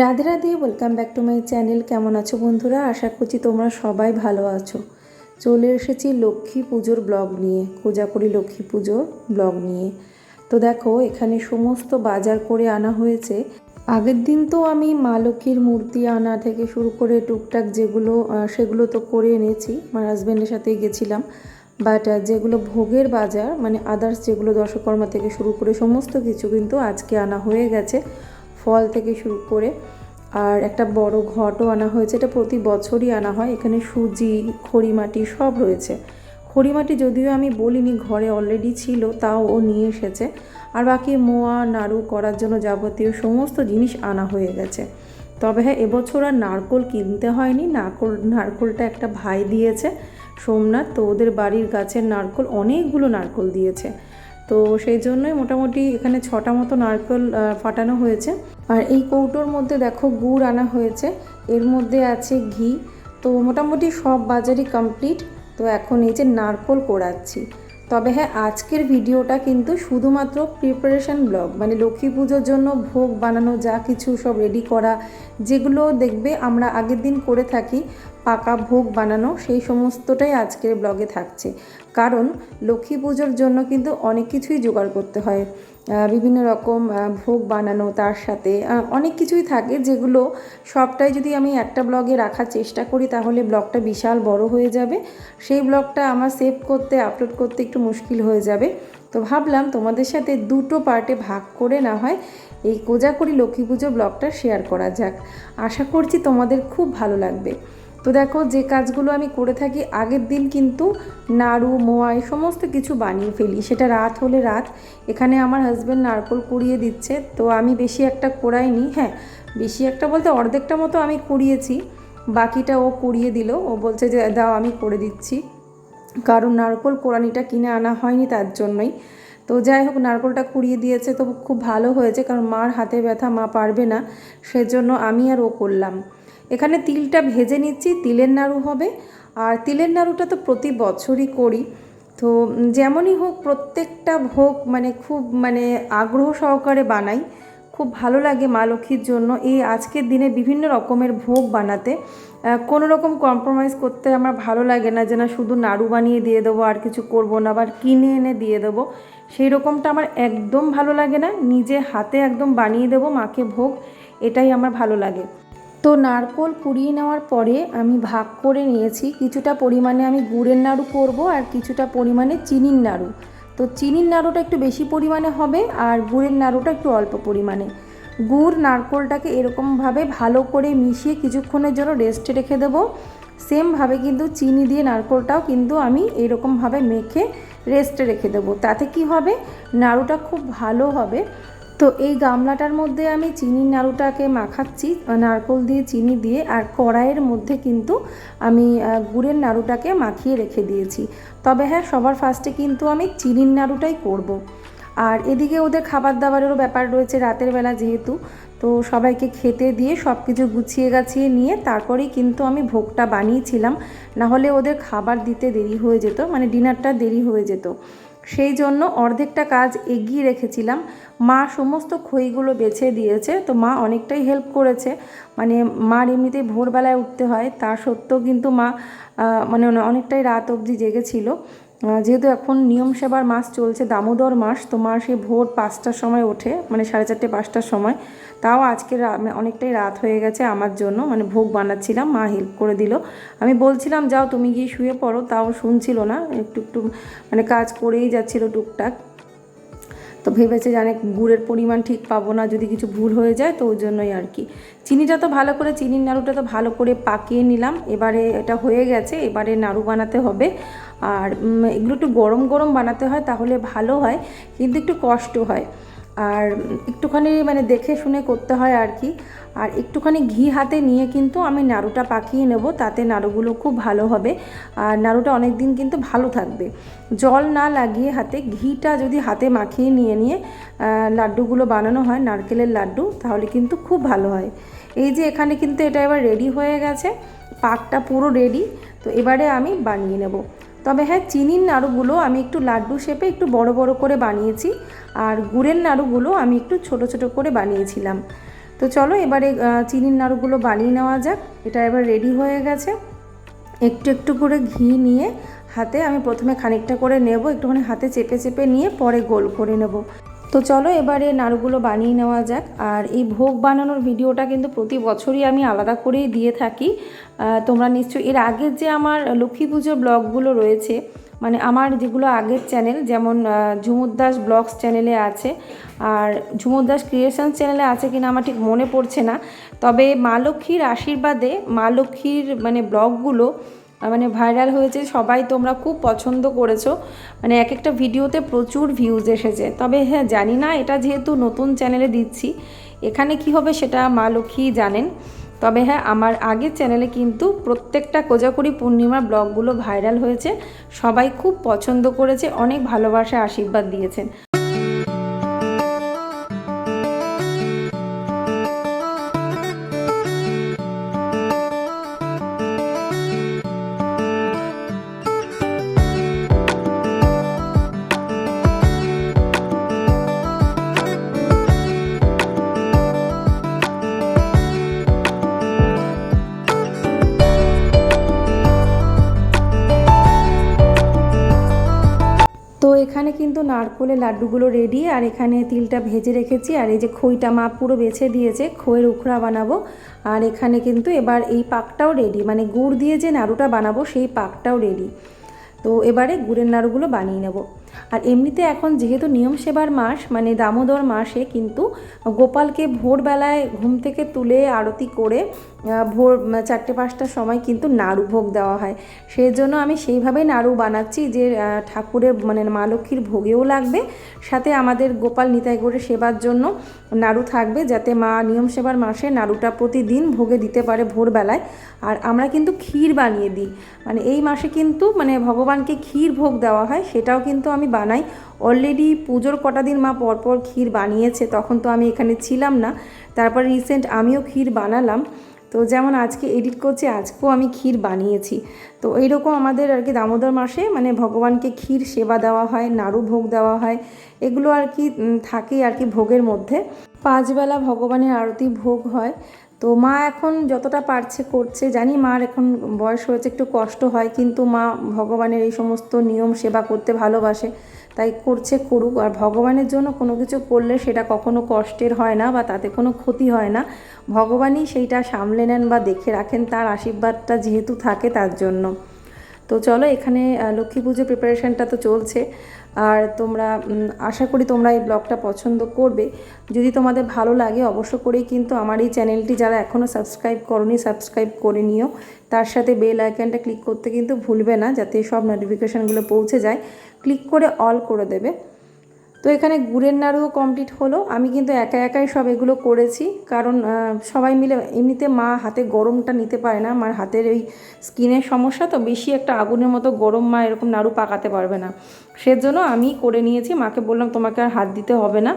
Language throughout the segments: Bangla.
Radhe Radhe welcome back to my channel কেমন আছো বন্ধুরা? আশা করছি তোমরা সবাই ভালো আছো। চলে এসেছি লক্ষ্মী পুজোর ব্লগ নিয়ে কোজাকুড়ি লক্ষ্মী পুজোর ব্লগ নিয়ে। তো দেখো, এখানে সমস্ত বাজার করে আনা হয়েছে। আগের দিন তো আমি মা লক্ষ্মীর মূর্তি আনা থেকে শুরু করে টুকটাক যেগুলো সেগুলো তো করে এনেছি। আমার হাজব্যান্ডের সাথে গেছিলাম। বাট যেগুলো ভোগের বাজার মানে আদার্স যেগুলো দশকর্মা থেকে শুরু করে সমস্ত কিছু কিন্তু আজকে আনা হয়ে গেছে। ফল থেকে শুরু করে আর একটা বড় ঘটও আনা হয়েছে, এটা প্রতি বছরই আনা হয়। এখানে সুজি, খড়িমাটি সব রয়েছে। খড়িমাটি যদিও আমি বলিনি, ঘরে অলরেডি ছিল, তাও ও নিয়ে এসেছে। আর বাকি মোয়া, নাড়ু করার জন্য যাবতীয় সমস্ত জিনিস আনা হয়ে গেছে। তবে হ্যাঁ এবছর আর নারকোল কিনতে হয়নি। নারকোল, নারকোলটা একটা ভাই দিয়েছে, সোমনাথ, তো ওদের বাড়ির গাছের নারকোল, অনেকগুলো নারকোল দিয়েছে। তো সেই জন্যই মোটামুটি এখানে ছটা মতো নারকেল ফাটানো হয়েছে। আর এই কৌটোর মধ্যে দেখো গুড় আনা হয়েছে। এর মধ্যে আছে ঘি। তো মোটামুটি সব বাজারই কমপ্লিট তো এখন এই যে নারকোল কোড়াচ্ছি। তবে হ্যাঁ আজকের ভিডিওটা কিন্তু শুধুমাত্র প্রিপারেশন ব্লগ মানে লক্ষ্মী পুজোর জন্য ভোগ বানানো, যা কিছু সব রেডি করা, যেগুলো দেখবে আমরা আগের দিন করে থাকি। পাকা ভোগ বানানো সেই সমস্তটাই আজকের ব্লগে থাকছে। কারণ লক্ষ্মী পুজোর জন্য কিন্তু অনেক কিছুই জোগাড় করতে হয়। বিভিন্ন রকম ভোগ বানানো তার সাথে অনেক কিছুই থাকে যেগুলো সবটাই যদি আমি একটা ব্লগে রাখার চেষ্টা করি তাহলে ব্লগটা বিশাল বড় হয়ে যাবে। সেই ব্লগটা আমার সেভ করতে, আপলোড করতে একটু মুশকিল হয়ে যাবে। তো ভাবলাম তোমাদের সাথে দুটো পার্টে ভাগ করে না হয় এই কোজাকরি লক্ষ্মী পুজো ব্লগটা শেয়ার করা যাক। আশা করছি তোমাদের খুব ভালো লাগবে। তো দেখো যে কাজগুলো আমি করে থাকি, আগের দিন কিন্তু নাড়ু, মোয়াই সমস্ত কিছু বানিয়ে ফেলি। সেটা রাত হলে রাত। এখানে আমার হাজব্যান্ড নারকোল কুড়িয়ে দিচ্ছে। তো আমি বেশি একটা কোড়াইনি হ্যাঁ বেশি একটা বলতে অর্ধেকটা মতো আমি কুড়িয়েছি। বাকিটা ও কুড়িয়ে দিল। ও বলছে যে, দাও, আমি করে দিচ্ছি। কারণ নারকোল কোরানিটা কিনে আনা হয়নি তার জন্যই। তো যাই হোক, নারকোলটা কুড়িয়ে দিয়েছে তো খুব ভালো হয়েছে। কারণ মার হাতে ব্যথা, মা পারবে না। সেজন্য আমি আর ও করলাম। এখানে তিলটা ভেজে নিচ্ছি, তিলের নাড়ু হবে। আর তিলের নাড়ুটা তো প্রতি বছরই করি। তো যেমনই হোক, প্রত্যেকটা ভোগ মানে খুব মানে আগ্রহ সহকারে বানাই। খুব ভালো লাগে মা লক্ষ্মীর জন্য। এই আজকের দিনে বিভিন্ন রকমের ভোগ বানাতে। কোনো রকম কম্প্রোমাইজ করতে আমার ভালো লাগে না যে না শুধু নাড়ু বানিয়ে দিয়ে দেবো, আর কিছু করব না, আবার কিনে এনে দিয়ে দেবো। সেই রকমটা আমার একদম ভালো লাগে না। নিজে হাতে একদম বানিয়ে দেবো মাকে ভোগ, এটাই আমার ভালো লাগে। তো নারকোল কুড়িয়ে নেওয়ার পরে আমি ভাগ করে নিয়েছি। কিছুটা পরিমাণে আমি গুড়ের নাড়ু করব আর কিছুটা পরিমাণে চিনির নাড়ু। তো চিনির নাড়ুটা একটু বেশি পরিমাণে হবে আর গুড়ের নাড়ুটা একটু অল্প পরিমাণে। গুড় নারকোলটাকে এরকমভাবে ভালো করে মিশিয়ে কিছুক্ষণের জন্য রেস্টে রেখে দেবো। সেমভাবে কিন্তু চিনি দিয়ে নারকোলটাও কিন্তু আমি এরকমভাবে মেখে রেস্টে রেখে দেবো। তাতে কি হবে? নাড়ুটা খুব ভালো হবে। তো এই গামলাটার মধ্যে আমি চিনির নাড়ুটাকে মাখাচ্ছি, নারকোল দিয়ে চিনি দিয়ে, আর কড়াইয়ের মধ্যে কিন্তু আমি গুড়ের নাড়ুটাকে মাখিয়ে রেখে দিয়েছি। তবে হ্যাঁ সবার ফার্স্টে কিন্তু আমি চিনির নাড়ুটাই করব। আর এদিকে ওদের খাবার দাবারেরও ব্যাপার রয়েছে রাতের বেলা যেহেতু, তো সবাইকে খেতে দিয়ে সব কিছু গুছিয়ে গাছিয়ে নিয়ে তারপরেই কিন্তু আমি ভোগটা বানিয়েছিলাম। না হলে ওদের খাবার দিতে দেরি হয়ে যেত মানে ডিনারটা দেরি হয়ে যেত। সেই জন্য অর্ধেকটা কাজ এগিয়ে রেখেছিলাম। মা সমস্ত খইগুলো বেছে দিয়েছে, তো মা অনেকটাই হেল্প করেছে। মানে মার এমনিতেই ভোরবেলায় উঠতে হয়, তা সত্ত্বেও কিন্তু মা মানে অনেকটাই রাত অবধি জেগেছিল। যেহেতু এখন নিয়ম সেবার মাস চলছে, দামোদর মাস তোমার মা সে ভোর পাঁচটার সময় ওঠে মানে সাড়ে চারটে, পাঁচটার সময়। তাও আজকে মানে অনেকটাই রাত হয়ে গেছে আমার জন্য মানে ভোগ বানাচ্ছিলাম, মা হেল্প করে দিল। আমি বলছিলাম, যাও তুমি গিয়ে শুয়ে পড়ো। তাও শুনছিল না, একটু একটু মানে কাজ করেই যাচ্ছিল টুকটাক। তো ভেবেছে জানে গুড়ের পরিমাণ ঠিক পাবো না, যদি কিছু ভুল হয়ে যায়, তো ওই জন্যই আর কি। চিনিটা তো ভালো করে, চিনির নাড়ুটা তো ভালো করে পাকিয়ে নিলাম। এবারে এটা হয়ে গেছে, এবারে নাড়ু বানাতে হবে। আর এগুলো একটু গরম গরম বানাতে হয় তাহলে ভালো হয়, কিন্তু একটু কষ্ট হয়। আর, একটুখানি মানে দেখে শুনে করতে হয় আর কি। আর একটুখানি ঘি হাতে নিয়ে কিন্তু আমি নাড়ুটা পাকিয়ে নেব, তাতে নাড়ুগুলো খুব ভালো হবে। আর নাড়ুটা অনেক দিন কিন্তু ভালো থাকবে। জল না লাগিয়ে হাতে, ঘিটা যদি হাতে মাখিয়ে নিয়ে নিয়ে লাড্ডুগুলো বানানো হয়, নারকেলের লাড্ডু, তাহলে কিন্তু খুব ভালো হয়। এই যে এখানে কিন্তু এটা এবার রেডি হয়ে গেছে, পাকটা পুরো রেডি তো এবারে আমি বানিয়ে নেব। তবে হ্যাঁ চিনির নাড়ুগুলো আমি একটু লাড্ডু শেপে একটু বড় বড় করে বানিয়েছি আর গুড়ের নাড়ুগুলো আমি একটু ছোট ছোট করে বানিয়েছিলাম। তো চলো এবারে চিনির নাড়ুগুলো বানিয়ে নেওয়া যাক। এটা এবার রেডি হয়ে গেছে। একটু একটু করে ঘি নিয়ে হাতে আমি প্রথমে খানিকটা করে নেব। একটুখানি হাতে চেপে চেপে নিয়ে পরে গোল করে নেব। তো চলো এবারে নাড়ুগুলো বানিয়ে নেওয়া যাক। আর এই ভোগ বানানোর ভিডিওটা কিন্তু প্রতি বছরই আমি আলাদা করেই দিয়ে থাকি। তোমরা নিশ্চয়ই, এর আগের যে আমার লক্ষ্মী পুজোর ব্লগগুলো রয়েছে মানে আমার যেগুলো আগের চ্যানেল, যেমন ঝুমুর দাস ব্লগস চ্যানেলে আছে, আর ঝুমুর দাস ক্রিয়েশন চ্যানেলে আছে কিনা আমার ঠিক মনে পড়ছে না। তবে মা লক্ষ্মীর আশীর্বাদে মা লক্ষ্মীর মানে ব্লগগুলো মানে ভাইরাল হয়েছে, সবাই তোমরা খুব পছন্দ করেছ। মানে এক একটা ভিডিওতে প্রচুর ভিউজ এসেছে। তবে হ্যাঁ জানি না, এটা যেহেতু নতুন চ্যানেলে দিচ্ছি, এখানে কি হবে সেটা মা লক্ষ্মী জানেন। তবে হ্যাঁ আমার আগের চ্যানেলে কিন্তু প্রত্যেকটা কোজাকুড়ি পূর্ণিমার ব্লগগুলো ভাইরাল হয়েছে। সবাই খুব পছন্দ করেছে, অনেক ভালোবাসা, আশীর্বাদ দিয়েছেন। এখানে কিন্তু নারকোলের লাড্ডুগুলো রেডি আর এখানে তিলটা ভেজে রেখেছি আর এই যে খইটা মা পুরো বেছে দিয়েছে, খইয়ের উখড়া বানাবো। আর এখানে কিন্তু এবার এই পাকটাও রেডি মানে গুড় দিয়ে যে নাড়ুটা বানাবো সেই পাকটাও রেডি তো এবারে গুড়ের নাড়ুগুলো বানিয়ে নেব। আর এমনিতে এখন যেহেতু নিয়ম সেবার মাস মানে দামোদর মাসে কিন্তু গোপালকে ভোরবেলায় ঘুম থেকে তুলে আরতি করে ভোর চারটে পাঁচটার সময় কিন্তু নাড়ু ভোগ দেওয়া হয়। সেই জন্য আমি সেইভাবেই নাড়ু বানাচ্ছি যে ঠাকুরের মানে মা লক্ষ্মীর ভোগেও লাগবে, সাথে আমাদের গোপাল নিতাই করে সেবার জন্য নাড়ু থাকবে, যাতে মা নিয়ম সেবার মাসে নাড়ুটা প্রতিদিন ভোগে দিতে পারে ভোরবেলায়। আর আমরা কিন্তু ক্ষীর বানিয়ে দিই। মানে এই মাসে কিন্তু মানে ভগবানকে ক্ষীর ভোগ দেওয়া হয়, সেটাও কিন্তু আমি বানাই। অলরেডি পুজোর কটা দিন মা পরপর ক্ষীর বানিয়েছে, তখন তো আমি এখানে ছিলাম না। তারপর রিসেন্ট আমিও ক্ষীর বানালাম। তো যেমন আজকে এডিট করছি, আজকেও আমি ক্ষীর বানিয়েছি। তো এইরকম আমাদের আর কি দামোদর মাসে মানে ভগবানকে ক্ষীর সেবা দেওয়া হয়, নাড়ু ভোগ দেওয়া হয়, এগুলো আর কি থাকেই আর কি ভোগের মধ্যে। পাঁচবেলা ভগবানের আরতি ভোগ হয়। তো মা এখন যতটা পারছে করছে, জানি মার এখন বয়স হয়েছে, একটু কষ্ট হয়, কিন্তু মা ভগবানের এই সমস্ত নিয়ম সেবা করতে ভালোবাসে। তাই করছে করুক। আর ভগবানের জন্য কোনো কিছু করলে সেটা কখনো কষ্টের হয় না বা তাতে কোনো ক্ষতি হয় না। ভগবানই সেইটা সামলে নেন বা দেখে রাখেন, তার আশীর্বাদটা যেহেতু থাকে তার জন্য। তো চলো এখানে লক্ষ্মী পুজো প্রিপারেশানটা তো চলছে। আর তোমরা আশা করি তোমরা এই ব্লগটা পছন্দ করবে। যদি তোমাদের ভালো লাগে, অবশ্য করেই কিন্তু আমার এই চ্যানেলটি যারা এখনও সাবস্ক্রাইব করনি, সাবস্ক্রাইব করে নিও। তার সাথে বেল আইকনটা ক্লিক করতে কিন্তু ভুলবে না, যাতে সব নোটিফিকেশানগুলো পৌঁছে যায়। ক্লিক করে অল করে দেবে। তো এখানে গুড়ের নাড়ুও কমপ্লিট হলো। আমি কিন্তু একা একাই সব এগুলো করেছি, কারণ সবাই মিলে এমনিতে মা হাতে গরমটা নিতে পারে না। আমার হাতের ওই স্কিনের সমস্যা তো বেশি একটা আগুনের মতো গরম মা এরকম নাড়ু পাকাতে পারবে না। সেজন্য আমি করে নিয়েছি, মাকে বললাম তোমাকে আর হাত দিতে হবে না।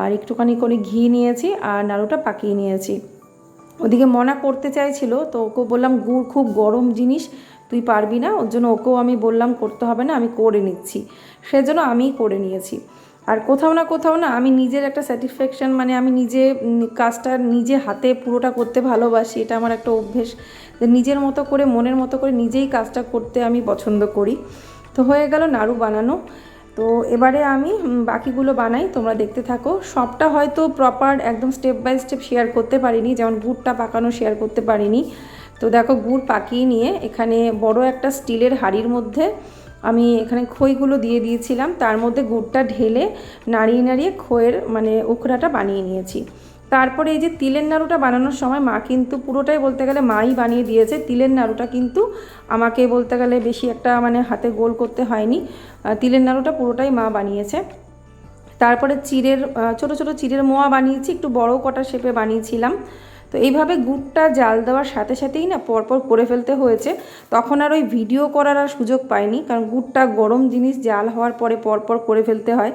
আর একটুখানি করে ঘি নিয়েছি আর নাড়ুটা পাকিয়ে নিয়েছি। ওদিকে মনা করতে চাইছিল, তো ওকে বললাম, গুড় খুব গরম জিনিস, তুই পারবি না। ওর জন্য ওকেও আমি বললাম, করতে হবে না, আমি করে নিচ্ছি। সেজন্য আমিই করে নিয়েছি। আর কোথাও না কোথাও না আমি নিজের একটা স্যাটিসফ্যাকশান মানে আমি নিজে কাজটা নিজে হাতে পুরোটা করতে ভালোবাসি, এটা আমার একটা অভ্যেস। নিজের মতো করে, মনের মতো করে নিজেই কাজটা করতে আমি পছন্দ করি। তো হয়ে গেল নাড়ু বানানো। তো এবারে আমি বাকিগুলো বানাই, তোমরা দেখতে থাকো। সবটা হয়তো প্রপার একদম স্টেপ বাই স্টেপ শেয়ার করতে পারিনি, যেমন গুড়টা পাকানো শেয়ার করতে পারিনি। তো দেখো, গুড় পাকিয়ে নিয়ে এখানে বড় একটা স্টিলের হাঁড়ির মধ্যে আমি এখানে খইগুলো দিয়ে দিয়েছিলাম। তার মধ্যে গুড়টা ঢেলে নাড়িয়ে নাড়িয়ে খইয়ের মানে উখড়াটা বানিয়ে নিয়েছি। তারপরে এই যে তিলের নাড়ুটা বানানোর সময় মা কিন্তু পুরোটাই বলতে গেলে মাই বানিয়ে দিয়েছে। তিলের নাড়ুটা কিন্তু আমাকে বলতে গেলে বেশি একটা মানে হাতে গোল করতে হয়নি। তিলের নাড়ুটা পুরোটাই মা বানিয়েছে। তারপরে চিড়ের ছোট ছোট চিড়ের মোয়া বানিয়েছি। একটু বড় কটা শেপে বানিয়েছিলাম। তো এইভাবে গুড়টা জাল দেওয়ার সাথে সাথেই না পরপর করে ফেলতে হয়েছে। তখন আর ওই ভিডিও করার আর সুযোগ পাইনি, কারণ গুড়টা গরম জিনিস জাল হওয়ার পরে পরপর করে ফেলতে হয়।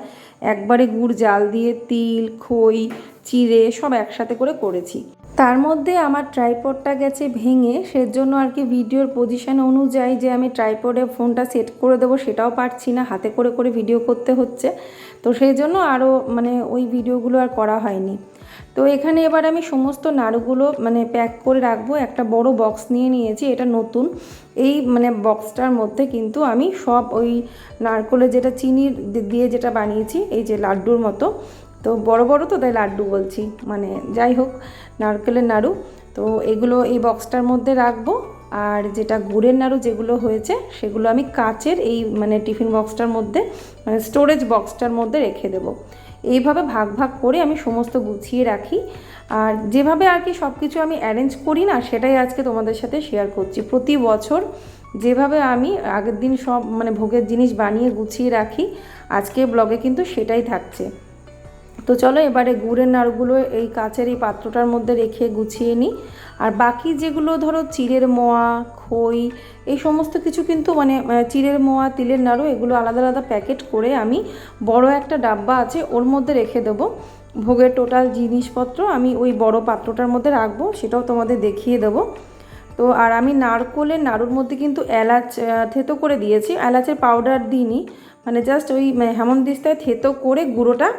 একবারে গুড় জাল দিয়ে তিল, খই, চিড়ে সব একসাথে করে করেছি। তার মধ্যে আমার ট্রাইপডটা গেছে ভেঙে, সেজন্য আর কি ভিডিওর পজিশন অনুযায়ী যে আমি ট্রাইপডে ফোনটা সেট করে দেবো সেটাও পারছি না, হাতে করে করে ভিডিও করতে হচ্ছে। তো সেই জন্য আরও মানে ওই ভিডিওগুলো আর করা হয়নি। তো এখানে এবার আমি সমস্ত নাড়ুগুলো মানে প্যাক করে রাখব, একটা বড় বক্স নিয়ে নিয়েছি, এটা নতুন। এই মানে বক্সটার মধ্যে কিন্তু আমি সব ওই নারকলের যেটা চিনির দিয়ে যেটা বানিয়েছি, এই যে লাড্ডুর মতো। তো বড় বড় তো, তাই লাড্ডু বলছি। মানে যাই হোক, নারকেলের নাড়ু। তো এগুলো এই বক্সটার মধ্যে রাখব, আর যেটা গুড়ের নাড়ু যেগুলো হয়েছে, সেগুলো আমি কাচের এই মানে টিফিন বক্সটার মধ্যে মানে স্টোরেজ বক্সটার মধ্যে রেখে দেবো। এইভাবে ভাগ ভাগ করে আমি সমস্ত গুছিয়ে রাখি। আর যেভাবে আর কি সব কিছু আমি অ্যারেঞ্জ করি না, সেটাই আজকে তোমাদের সাথে শেয়ার করছি। প্রতি বছর যেভাবে আমি আগের দিন সব মানে ভোগের জিনিস বানিয়ে গুছিয়ে রাখি আজকে ব্লগে কিন্তু সেটাই থাকছে। তো চলো এবারে গুড়ের নাড়ুগুলো এই কাচের এই পাত্রটার মধ্যে রেখে গুছিয়ে নিই। আর বাকি যেগুলো ধরো চিড়ের মোয়া, খই, এই সমস্ত কিছু কিন্তু মানে চিড়ের মোয়া, তিলের নাড়ু এগুলো আলাদা আলাদা প্যাকেট করে আমি বড় একটা ডাব্বা আছে ওর মধ্যে রেখে দেবো। ভোগের টোটাল জিনিসপত্র আমি ওই বড় পাত্রটার মধ্যে রাখব, সেটাও তোমাদের দেখিয়ে দেবো। তো আর আমি নারকোলের নাড়ুর মধ্যে কিন্তু এলাচ থেতো করে দিয়েছি। এলাচের পাউডার দিইনি। মানে জাস্ট ওই মানে হেমন্দিস্তায় থেতো করে গুঁড়োটা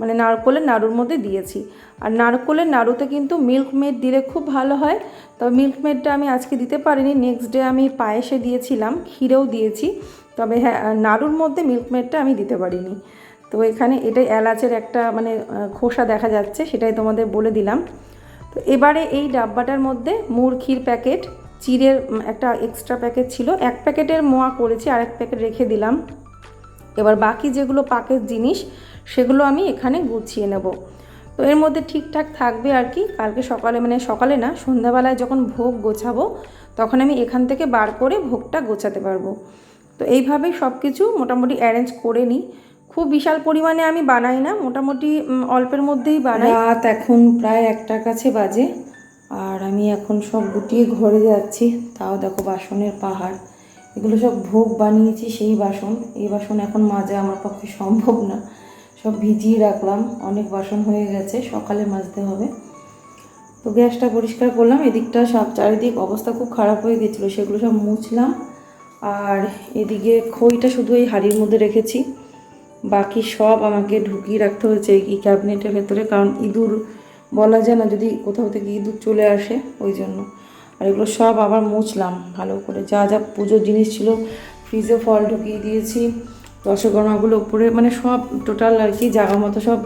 মানে নারকোলের নাড়ুর মধ্যে দিয়েছি। আর নারকোলের নাড়ুতে কিন্তু মিল্ক মেড দিলে খুব ভালো হয়। তবে মিল্ক মেডটা আমি আজকে দিতে পারিনি নেক্সট ডে আমি পায়েসে দিয়েছিলাম, ক্ষীরেও দিয়েছি। তবে হ্যাঁ নাড়ুর মধ্যে মিল্ক মেডটা আমি দিতে পারিনি। তো এখানে এটাই এলাচের একটা মানে খোসা দেখা যাচ্ছে, সেটাই তোমাদের বলে দিলাম। তো এবারে এই ডাব্বাটার মধ্যে মুরখির প্যাকেট চিড়ের একটা এক্সট্রা প্যাকেট ছিল। এক প্যাকেটের মোয়া করেছি আর এক প্যাকেট রেখে দিলাম। এবার বাকি যেগুলো পাকের জিনিস, সেগুলো আমি এখানে গুছিয়ে নেব। তো এর মধ্যে ঠিকঠাক থাকবে আর কি, কালকে সকালে মানে সকালে না, সন্ধ্যাবেলায় যখন ভোগ গোছাবো, তখন আমি এখান থেকে বার করে ভোগটা গোছাতে পারব। তো এইভাবেই সব কিছু মোটামুটি অ্যারেঞ্জ করে নিই। খুব বিশাল পরিমাণে আমি বানাই না, মোটামুটি অল্পের মধ্যেই বানাই। রাত এখন প্রায় একটার কাছে বাজে, আর আমি এখন সব গুটিয়ে ঘরে যাচ্ছি। তাও দেখো বাসনের পাহাড়। এগুলো সব ভোগ বানিয়েছি সেই বাসন। এই বাসন এখন মাজা আমার পক্ষে সম্ভব না। সব ভিজিয়ে রাখলাম, অনেক বাসন হয়ে গেছে, সকালে মাজতে হবে। তো গ্যাসটা পরিষ্কার করলাম, এদিকটা সব চারিদিক অবস্থা খুব খারাপ হয়ে গেছিল, সেগুলো সব মুছলাম। আর এদিকে খইটা শুধু এই হাঁড়ির মধ্যে রেখেছি। বাকি সব আমাকে ঢুকিয়ে রাখতে হয়েছে এই ক্যাবিনেটের ভেতরে, কারণ ইঁদুর বলা যায় না যদি কোথাও থেকে ইঁদুর চলে আসে, ওই জন্য। আর এগুলো সব আবার মুছলাম, ভালো করে। যা যা পুজোর জিনিস ছিল ফ্রিজে ফল ঢুকিয়ে দিয়েছি, রসগোল্লাগুলো উপরে মানে সব টোটাল আর কি জায়গা মতো সব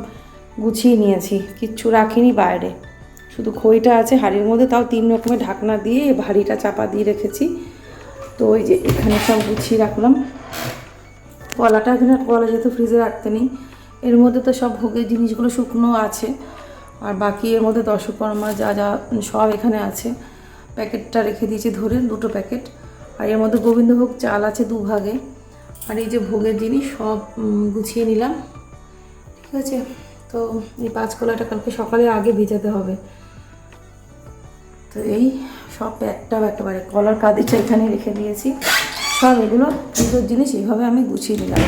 গুছিয়ে নিয়েছি, কিচ্ছু রাখিনি বাইরে। শুধু খইটা আছে হাঁড়ির মধ্যে, তাও তিন রকমের ঢাকনা দিয়ে হাঁড়িটা চাপা দিয়ে রেখেছি। তো ওই যে এখানে সব গুছিয়ে রাখলাম। কলাটা এখানে, কলা যেহেতু ফ্রিজে রাখতে নেই, এর মধ্যে তো সব ভোগের জিনিসগুলো শুকনো আছে। আর বাকি এর মধ্যে দশকর্মা যা যা সব এখানে আছে। প্যাকেটটা রেখে দিয়েছি ধরে, দুটো প্যাকেট। আর এর মধ্যে গোবিন্দভোগ চাল আছে দু ভাগে আর এই যে ভোগের জিনিস সব গুছিয়ে নিলাম। ঠিক আছে? তো এই পাঁচ কলাটা কালকে সকালে আগে ভিজাতে হবে। তো এই সব একটা একেবারে কলার কাদিটা এখানে রেখে দিয়েছি। সব এগুলো পুজোর জিনিস এইভাবে আমি গুছিয়ে নিলাম।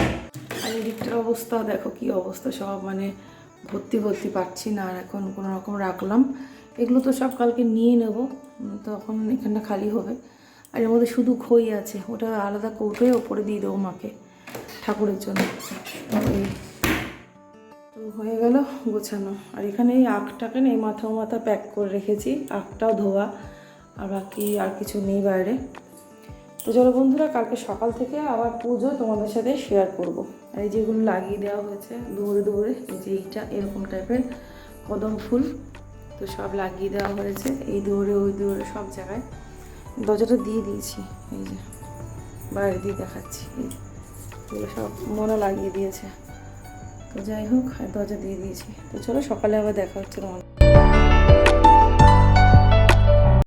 আর এই দিকটার অবস্থা, দেখো কি অবস্থা, সব মানে ভর্তি ভর্তি পাচ্ছি না। আর এখন কোনো রকম রাখলাম। এগুলো তো সব কালকে নিয়ে নেব তখন এখানটা খালি হবে। আর এর মধ্যে শুধু খই আছে, ওটা আলাদা কৌটোয় ওপরে দিয়ে দেবো মাকে, ঠাকুরের জন্য। তো হয়ে গেল গোছানো। আর এখানে এই আখটাকে না, এই মাথা মাথা প্যাক করে রেখেছি, আখটাও ধোয়া, আর বাকি আর কিছু নেই বাইরে। তো চলো বন্ধুরা, কালকে সকাল থেকে আবার পুজো তোমাদের সাথে শেয়ার করব। আর এই যেগুলো লাগিয়ে দেওয়া হয়েছে দৌড়ে দৌড়ে এই যে এইটা এরকম টাইপের কদম ফুল। তো সব লাগিয়ে দেওয়া হয়েছে। এই দৌড়ে ওই দৌড়ে সব জায়গায়। দরজাটা দিয়ে দিয়েছি। এই যে, বাইরে দিয়ে দেখাচ্ছি। এগুলো সব মনে লাগিয়ে দিয়েছে। তো যাই হোক দরজা দিয়ে দিয়েছি। তো চলো, সকালে আবার দেখা হচ্ছে তোমার